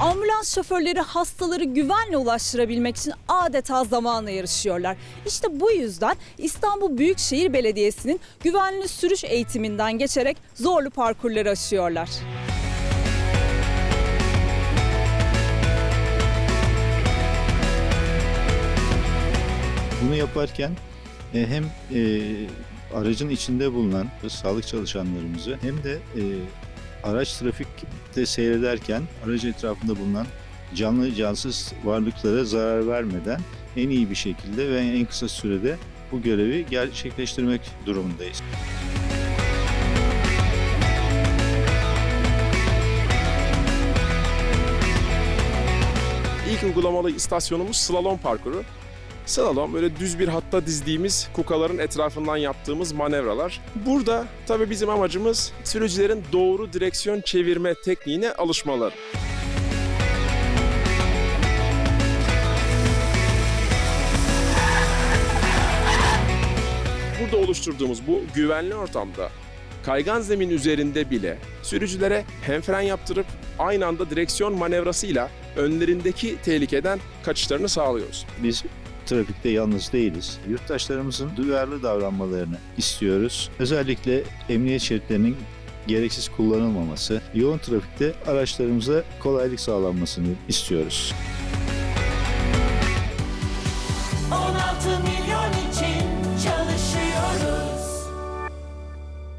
Ambulans şoförleri hastaları güvenle ulaştırabilmek için adeta zamanla yarışıyorlar. İşte bu yüzden İstanbul Büyükşehir Belediyesi'nin güvenli sürüş eğitiminden geçerek zorlu parkurları aşıyorlar. Bunu yaparken e, hem e, aracın içinde bulunan sağlık çalışanlarımızı hem de e, araç trafikte seyrederken aracı etrafında bulunan canlı cansız varlıklara zarar vermeden en iyi bir şekilde ve en kısa sürede bu görevi gerçekleştirmek durumundayız. İlk uygulamalı istasyonumuz slalom parkuru. Slalom böyle düz bir hatta dizdiğimiz kukaların etrafından yaptığımız manevralar. Burada tabii bizim amacımız sürücülerin doğru direksiyon çevirme tekniğine alışmaları. Burada oluşturduğumuz bu güvenli ortamda kaygan zemin üzerinde bile sürücülere hem fren yaptırıp aynı anda direksiyon manevrasıyla önlerindeki tehlikeden kaçışlarını sağlıyoruz. Biz trafikte yalnız değiliz. Yurttaşlarımızın duyarlı davranmalarını istiyoruz. Özellikle emniyet şeritlerinin gereksiz kullanılmaması, yoğun trafikte araçlarımıza kolaylık sağlanmasını istiyoruz. 16 milyon